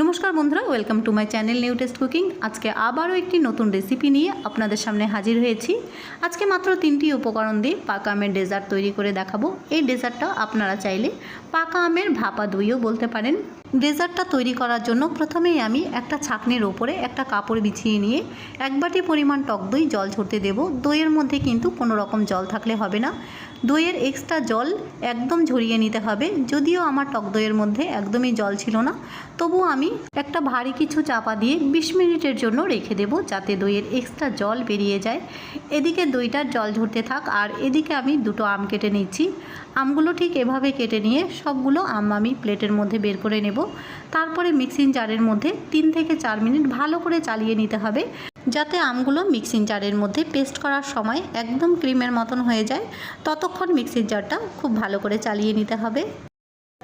নমস্কার বন্ধুরা welcome to my channel new taste cooking আজকে আবারও একটি নতুন রেসিপি নিয়ে আপনাদের সামনে হাজির হয়েছি। আজকে মাত্র তিনটি উপকরণ দিয়ে পাকা আমের ডেজার্ট তৈরি করে দেখাবো। এই ডেজার্টটা আপনারা চাইলে পাকা আমের ভাপা দইও বলতে পারেন। ডেজার্টটা তৈরি করার জন্য প্রথমেই আমি একটা ছাকনির ওপরে একটা কাপড় বিছিয়ে নিয়ে এক বাটি পরিমাণ টক দই জল ঝরতে দেব। দইয়ের মধ্যে কিন্তু কোনো রকম জল থাকলে হবে না। দইয়ের এক্সট্রা জল একদম ঝরিয়ে নিতে হবে। যদিও আমার টক দইয়ের মধ্যে একদমই জল ছিল না, তবু আমি একটা ভারী কিছু চাপা দিয়ে বিশ মিনিটের জন্য রেখে দেব যাতে দইয়ের এক্সট্রা জল বেরিয়ে যায়। এদিকে দইটার জল ঝরতে থাক আর এদিকে আমি দুটো আম কেটে নিচ্ছি। আমগুলো ঠিক এভাবে কেটে নিয়ে সবগুলো আম আমি প্লেটের মধ্যে বের করে নেব। তারপরে মিক্সিং জারের মধ্যে তিন থেকে চার মিনিট ভালো করে চালিয়ে নিতে হবে, যাতে আমগুলো মিক্সিং জারের মধ্যে পেস্ট করার সময় একদম ক্রিমের মতন হয়ে যায়। ততক্ষণ মিক্সির জারটা খুব ভালো করে চালিয়ে নিতে হবে।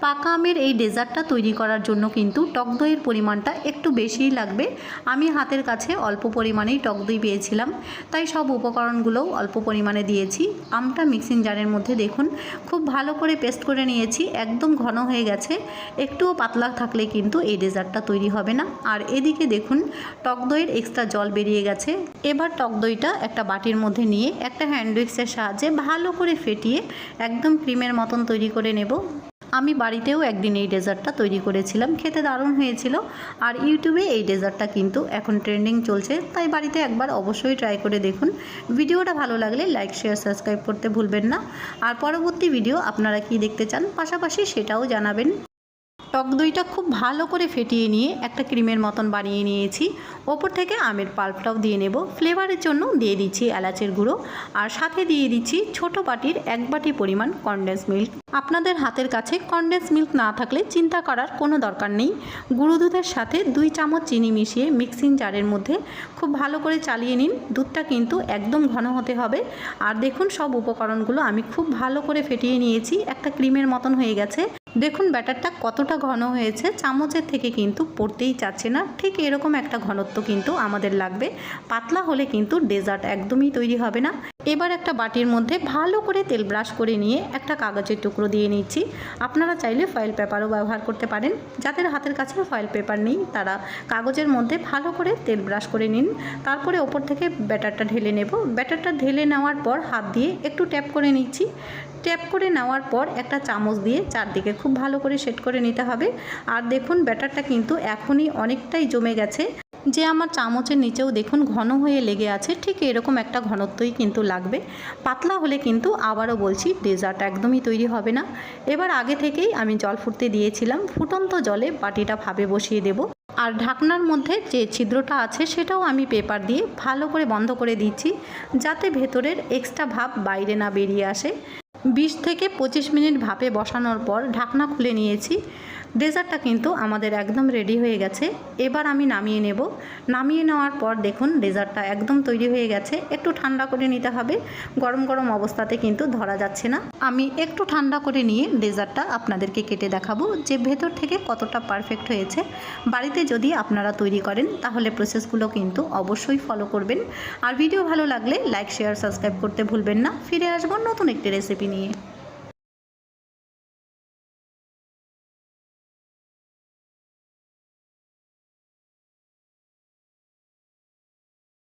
পাকা আমের এই ডেজার্টটা তৈরি করার জন্য কিন্তু টক দইয়ের পরিমাণটা একটু বেশিই লাগবে। আমি হাতের কাছে অল্প পরিমাণেই টক দই পেয়েছিলাম। তাই সব উপকরণগুলোও অল্প পরিমাণে দিয়েছি। আমটা মিক্সিং জারের মধ্যে দেখুন, খুব ভালো করে পেস্ট করে নিয়েছি, একদম ঘন হয়ে গেছে। একটুও পাতলা থাকলে কিন্তু এই ডেজার্টটা তৈরি হবে না। আর এদিকে দেখুন, টক দইয়ের এক্সট্রা জল বেরিয়ে গেছে। এবার টক দইটা একটা বাটির মধ্যে নিয়ে একটা হ্যান্ড উইক্সের সাহায্যে ভালো করে ফেটিয়ে একদম ক্রিমের মতন তৈরি করে নেব। আমি বাড়িতেও একদিন এই ডেজার্টটা তৈরি করেছিলাম, খেতে দারুণ হয়েছিল আর ইউটিউবে এই ডেজার্টটা কিন্তু এখন ট্রেন্ডিং চলছে, তাই বাড়িতে একবার অবশ্যই ট্রাই করে দেখুন। ভিডিওটা ভালো লাগলে লাইক, শেয়ার, সাবস্ক্রাইব করতে ভুলবেন না। আর পরবর্তী ভিডিও আপনারা কি দেখতে চান, পাশাপাশি সেটাও জানাবেন। টক দইটা খুব ভালো করে ফেটিয়ে নিয়ে একটা ক্রিমের মতন বানিয়ে নিয়েছি। ওপর থেকে আমের পাল্পটাও দিয়ে নেব। ফ্লেভারের জন্য দিয়ে দিচ্ছি এলাচের গুঁড়ো। আর সাথে দিয়ে দিচ্ছি ছোট বাটির এক বাটি পরিমাণ কনডেন্স মিল্ক আপনাদের হাতের কাছে কনডেন্স মিল্ক না থাকলে চিন্তা করার কোনো দরকার নেই। গুঁড়ো দুধের সাথে দুই চামচ চিনি মিশিয়ে মিক্সিং জারের মধ্যে খুব ভালো করে চালিয়ে নিন। দুধটা কিন্তু একদম ঘন হতে হবে। আর দেখুন সব উপকরণগুলো আমি খুব ভালো করে ফেটিয়ে নিয়েছি। একটা ক্রিমের মতন হয়ে গেছে। দেখুন, ব্যাটারটা কতটা ঘন হয়েছে, চামচের থেকে কিন্তু পড়তেই চাচ্ছে না। ঠিক এরকম একটা ঘনত্ব কিন্তু আমাদের লাগবে। পাতলা হলে কিন্তু ডেজার্ট একদমই তৈরি হবে না। এবার একটা বাটির মধ্যে ভালো করে তেল ব্রাশ করে নিয়ে একটা কাগজের টুকরো দিয়ে নিচ্ছি। আপনারা চাইলে ফয়েল পেপারও ব্যবহার করতে পারেন। যাদের হাতের কাছে ফয়েল পেপার নেই, তারা কাগজের মধ্যে ভালো করে তেল ব্রাশ করে নিন। তারপরে ওপর থেকে ব্যাটারটা ঢেলে নেব। ব্যাটারটা ঢেলে নেওয়ার পর হাত দিয়ে একটু ট্যাপ করে নিচ্ছি। ট্যাপ করে নেওয়ার পর একটা চামচ দিয়ে চারদিকে খুব ভালো করে সেট করে নিতে হবে। আর দেখুন, ব্যাটারটা কিন্তু এখনই অনেকটাই জমে গেছে। যে আমার চামচের নিচেও দেখুন ঘন হয়ে লেগে আছে, ঠিক এরকম একটা ঘনত্বই কিন্তু লাগবে। পাতলা হলে কিন্তু আবারও বলছি ডেজার্ট একদমই তৈরি হবে না। এবার আগে থেকেই আমি জল ফুটতে দিয়েছিলাম, ফুটন্ত জলে বাটিটা ভাবে বসিয়ে দেব। আর ঢাকনার মধ্যে যে ছিদ্রটা আছে সেটাও আমি পেপার দিয়ে ভালো করে বন্ধ করে দিচ্ছি, যাতে ভেতরের এক্সট্রা ভাব বাইরে না বেরিয়ে আসে। বিশ থেকে পঁচিশ মিনিট ভাপে বসানোর পর ঢাকনা খুলে নিয়েছি। ডেজার্টটা কিন্তু আমাদের একদম রেডি হয়ে গেছে। এবার আমি নামিয়ে নেব। নামিয়ে নেওয়ার পর দেখুন, ডেজার্টটা একদম তৈরি হয়ে গেছে। একটু ঠান্ডা করে নিতে হবে। গরম গরম অবস্থাতে কিন্তু ধরা যাচ্ছে না। আমি একটু ঠান্ডা করে নিয়ে ডেজার্টটা আপনাদেরকে কেটে দেখাবো যে ভেতর থেকে কতটা পারফেক্ট হয়েছে। বাড়িতে যদি আপনারা তৈরি করেন, তাহলে প্রসেসগুলো কিন্তু অবশ্যই ফলো করবেন। আর ভিডিও ভালো লাগলে লাইক, শেয়ার, সাবস্ক্রাইব করতে ভুলবেন না। ফিরে আসব নতুন একটি রেসিপি নিয়ে।